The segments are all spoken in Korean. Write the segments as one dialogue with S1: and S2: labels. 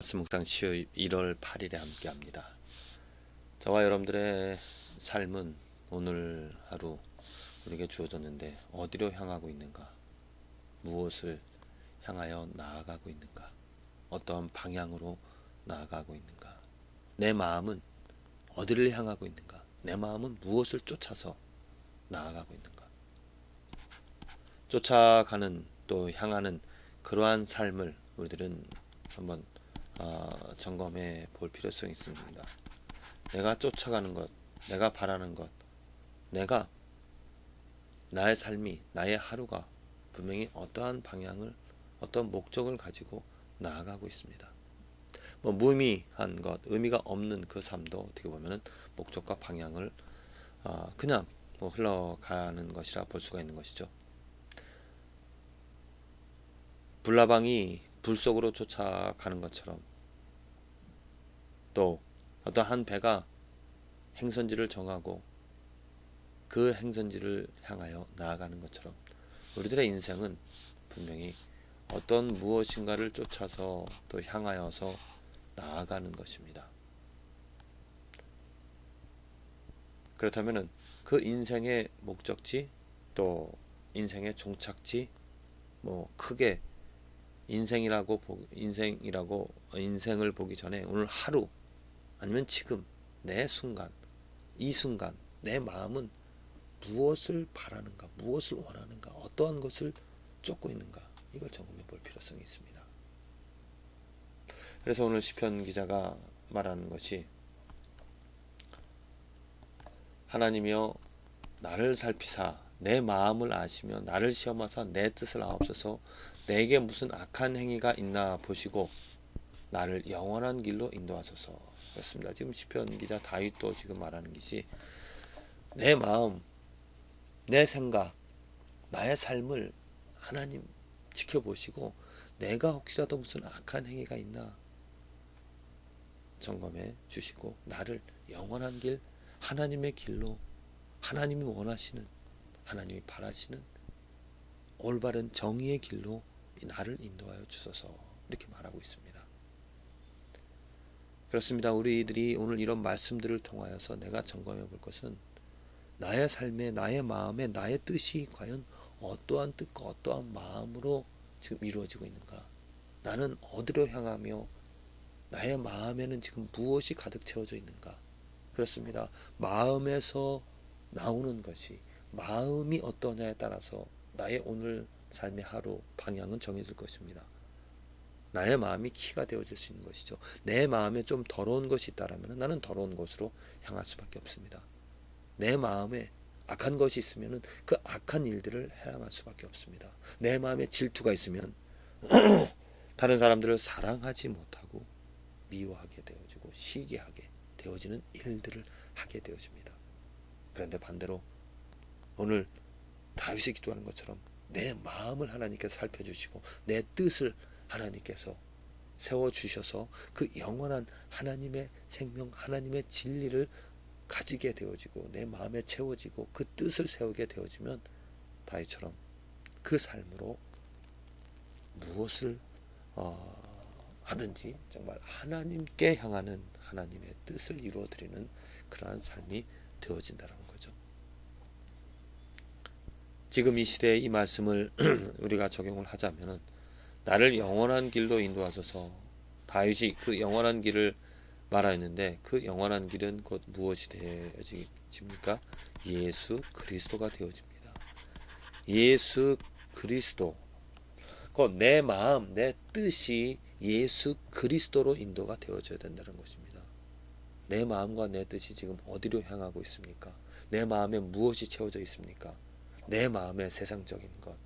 S1: 스묵상 1월 8일에 함께합니다. 저와 여러분들의 삶은 오늘 하루 우리에게 주어졌는데 어디로 향하고 있는가? 무엇을 향하여 나아가고 있는가? 어떠한 방향으로 나아가고 있는가? 내 마음은 어디를 향하고 있는가? 내 마음은 무엇을 쫓아서 나아가고 있는가? 쫓아가는 또 향하는 그러한 삶을 우리들은 한번 어, 점검해 볼 필요성이 있습니다. 내가 쫓아가는 것, 내가 바라는 것, 내가 나의 삶이, 나의 하루가 분명히 어떠한 방향을, 어떤 목적을 가지고 나아가고 있습니다. 뭐 무의미한 것, 의미가 없는 그 삶도 어떻게 보면은 목적과 방향을 어, 그냥 뭐 흘러가는 것이라 볼 수가 있는 것이죠. 불나방이 불 속으로 쫓아가는 것처럼 또 어떤 한 배가 행선지를 정하고 그 행선지를 향하여 나아가는 것처럼 우리들의 인생은 분명히 어떤 무엇인가를 쫓아서 또 향하여서 나아가는 것입니다. 그렇다면은 그 인생의 목적지 또 인생의 종착지 뭐 크게 인생이라고 보, 인생이라고 인생을 보기 전에 오늘 하루 아니면 지금 내 순간 이 순간 내 마음은 무엇을 바라는가 무엇을 원하는가 어떠한 것을 쫓고 있는가 이걸 점검해 볼 필요성이 있습니다. 그래서 오늘 시편 기자가 말하는 것이 하나님이여 나를 살피사 내 마음을 아시며 나를 시험하사 내 뜻을 아옵소서 내게 무슨 악한 행위가 있나 보시고 나를 영원한 길로 인도하소서 그렇습니다. 지금 시편 기자 다윗도 지금 말하는 것이 내 마음, 내 생각, 나의 삶을 하나님 지켜보시고 내가 혹시라도 무슨 악한 행위가 있나 점검해 주시고 나를 영원한 길 하나님의 길로 하나님이 원하시는 하나님이 바라시는 올바른 정의의 길로 나를 인도하여 주소서 이렇게 말하고 있습니다. 그렇습니다. 우리들이 오늘 이런 말씀들을 통하여서 내가 점검해 볼 것은 나의 삶에 나의 마음에 나의 뜻이 과연 어떠한 뜻과 어떠한 마음으로 지금 이루어지고 있는가? 나는 어디로 향하며 나의 마음에는 지금 무엇이 가득 채워져 있는가? 그렇습니다. 마음에서 나오는 것이 마음이 어떠냐에 따라서 나의 오늘 삶의 하루 방향은 정해질 것입니다. 나의 마음이 키가 되어질 수 있는 것이죠. 내 마음에 좀 더러운 것이 있다라면 나는 더러운 곳으로 향할 수밖에 없습니다. 내 마음에 악한 것이 있으면 그 악한 일들을 해양할 수밖에 없습니다. 내 마음에 질투가 있으면 다른 사람들을 사랑하지 못하고 미워하게 되어지고 시기하게 되어지는 일들을 하게 되어집니다. 그런데 반대로 오늘 다윗이 기도하는 것처럼 내 마음을 하나님께서 살펴주시고 내 뜻을 하나님께서 세워 주셔서 그 영원한 하나님의 생명, 하나님의 진리를 가지게 되어지고 내 마음에 채워지고 그 뜻을 세우게 되어지면 다윗처럼 그 삶으로 무엇을 어, 하든지 정말 하나님께 향하는 하나님의 뜻을 이루어 드리는 그러한 삶이 되어진다는 거죠. 지금 이 시대에 이 말씀을 우리가 적용을 하자면은 나를 영원한 길로 인도하소서. 다윗이 그 영원한 길을 말하였는데 그 영원한 길은 곧 무엇이 되어집니까? 예수 그리스도가 되어집니다. 예수 그리스도. 곧 내 마음, 내 뜻이 예수 그리스도로 인도가 되어져야 된다는 것입니다. 내 마음과 내 뜻이 지금 어디로 향하고 있습니까? 내 마음에 무엇이 채워져 있습니까? 내 마음에 세상적인 것,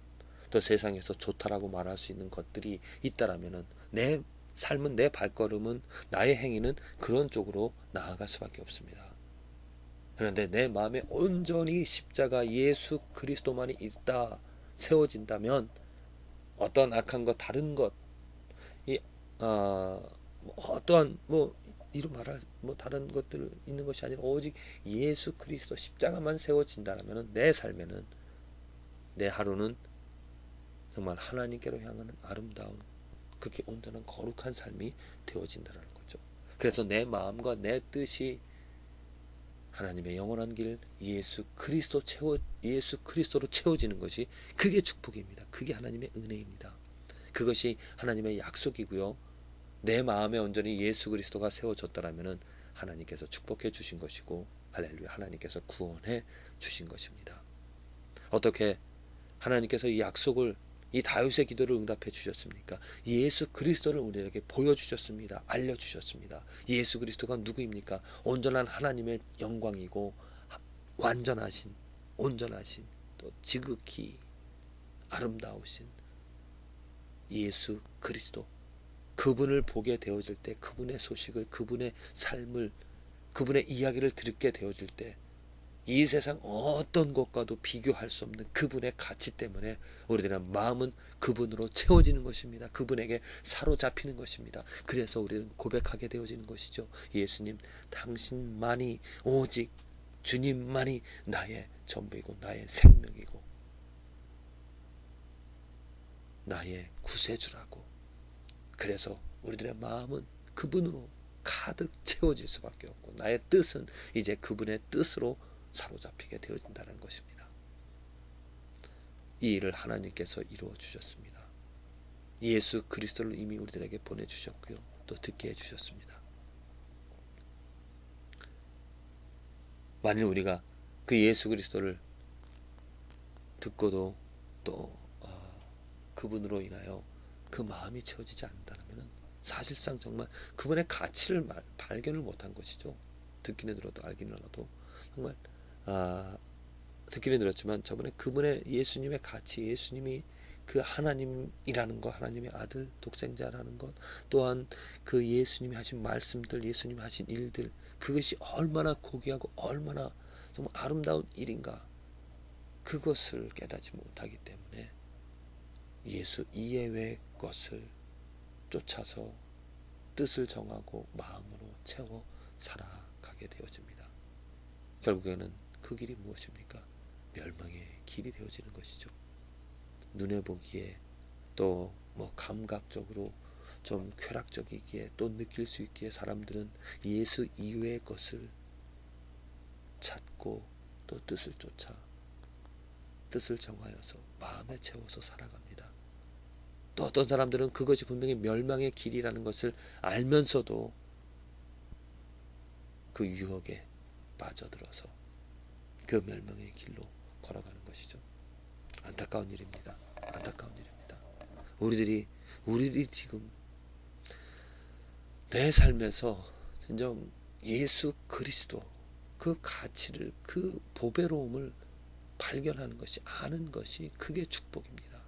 S1: 또 세상에서 좋다라고 말할 수 있는 것들이 있다라면은 내 삶은 내 발걸음은 나의 행위는 그런 쪽으로 나아갈 수밖에 없습니다. 그런데 내 마음에 온전히 십자가 예수 그리스도만이 있다 세워진다면 어떤 악한 것 다른 것이 어, 뭐 어떠한 뭐 이루 말할 뭐 다른 것들 있는 것이 아니라 오직 예수 그리스도 십자가만 세워진다라면 내 삶에는 내 하루는 정말 하나님께로 향하는 아름다운 그게 온전한 거룩한 삶이 되어진다는 거죠. 그래서 내 마음과 내 뜻이 하나님의 영원한 길 예수 그리스도 채워 예수 그리스도로 채워지는 것이 그게 축복입니다. 그게 하나님의 은혜입니다. 그것이 하나님의 약속이고요. 내 마음에 온전히 예수 그리스도가 세워졌다라면은 하나님께서 축복해 주신 것이고 할렐루야 하나님께서 구원해 주신 것입니다. 어떻게 하나님께서 이 약속을 이 다윗의 기도를 응답해 주셨습니까? 예수 그리스도를 우리에게 보여 주셨습니다. 알려 주셨습니다. 예수 그리스도가 누구입니까? 온전한 하나님의 영광이고 완전하신 온전하신 또 지극히 아름다우신 예수 그리스도 그분을 보게 되어질 때 그분의 소식을 그분의 삶을 그분의 이야기를 듣게 되어질 때 이 세상 어떤 것과도 비교할 수 없는 그분의 가치 때문에 우리들의 마음은 그분으로 채워지는 것입니다. 그분에게 사로잡히는 것입니다. 그래서 우리는 고백하게 되어지는 것이죠. 예수님, 당신만이 오직 주님만이 나의 전부이고 나의 생명이고 나의 구세주라고. 그래서 우리들의 마음은 그분으로 가득 채워질 수밖에 없고 나의 뜻은 이제 그분의 뜻으로 사로잡히게 되어진다는 것입니다. 이 일을 하나님께서 이루어 주셨습니다. 예수 그리스도를 이미 우리들에게 보내 주셨고요. 또 듣게 해 주셨습니다. 만일 우리가 그 예수 그리스도를 듣고도 또 어, 그분으로 인하여 그 마음이 채워지지 않는다면 사실상 정말 그분의 가치를 말, 발견을 못한 것이죠. 듣기는 들어도 알기는 알아도 정말 아, 듣기는 들었지만 저번에 그분의 예수님의 가치, 예수님이 그 하나님이라는 것, 하나님의 아들, 독생자라는 것, 또한 그 예수님이 하신 말씀들, 예수님이 하신 일들, 그것이 얼마나 고귀하고 얼마나 정말 아름다운 일인가, 그것을 깨닫지 못하기 때문에 예수 이외의 것을 쫓아서 뜻을 정하고 마음으로 채워 살아가게 되어집니다. 결국에는 그 길이 무엇입니까? 멸망의 길이 되어지는 것이죠. 눈에 보기에 또 뭐 감각적으로 좀 쾌락적이기에 또 느낄 수 있기에 사람들은 예수 이외의 것을 찾고 또 뜻을 쫓아 뜻을 정하여서 마음에 채워서 살아갑니다. 또 어떤 사람들은 그것이 분명히 멸망의 길이라는 것을 알면서도 그 유혹에 빠져들어서 그 멸망의 길로 걸어가는 것이죠. 안타까운 일입니다. 안타까운 일입니다. 우리들이 우리들이 지금 내 삶에서 진정 예수 그리스도 그 가치를 그 보배로움을 발견하는 것이 아는 것이 그게 축복입니다.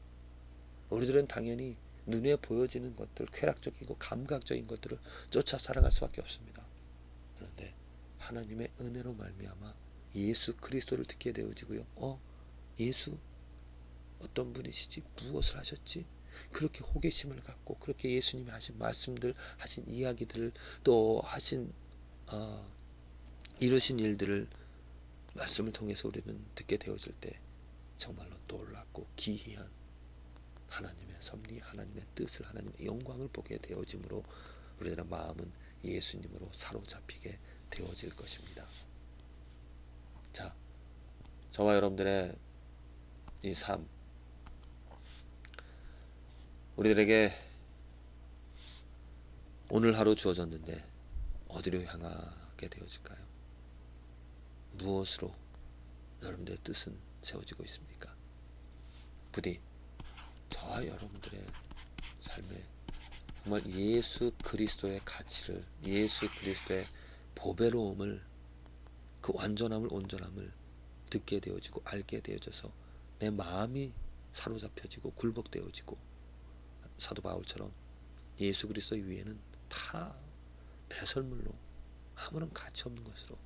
S1: 우리들은 당연히 눈에 보여지는 것들, 쾌락적이고 감각적인 것들을 쫓아 살아갈 수밖에 없습니다. 그런데 하나님의 은혜로 말미암아 예수 그리스도를 듣게 되어지고요. 어, 예수 어떤 분이시지? 무엇을 하셨지? 그렇게 호기심을 갖고 그렇게 예수님이 하신 말씀들, 하신 이야기들을 또 하신 어, 이루신 일들을 말씀을 통해서 우리는 듣게 되어질 때 정말로 놀랍고 기이한 하나님의 섭리, 하나님의 뜻을, 하나님의 영광을 보게 되어짐으로 우리들의 마음은 예수님으로 사로잡히게 되어질 것입니다. 자, 저와 여러분들의 이 삶, 우리들에게 오늘 하루 주어졌는데 어디로 향하게 되어질까요? 무엇으로 여러분들의 뜻은 세워지고 있습니까? 부디 저와 여러분들의 삶에 정말 예수 그리스도의 가치를 예수 그리스도의 보배로움을 그 완전함을 온전함을 듣게 되어지고 알게 되어져서 내 마음이 사로잡혀지고 굴복되어지고 사도 바울처럼 예수 그리스도 위에는 다 배설물로 아무런 가치 없는 것으로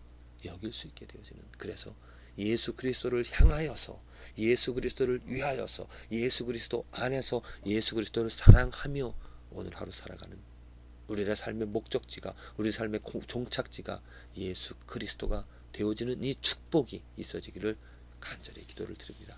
S1: 여길 수 있게 되어지는 그래서 예수 그리스도를 향하여서 예수 그리스도를 위하여서 예수 그리스도 안에서 예수 그리스도를 사랑하며 오늘 하루 살아가는 우리의 삶의 목적지가 우리 삶의 종착지가 예수 그리스도가 되어지는 이 축복이 있어지기를 간절히 기도를 드립니다.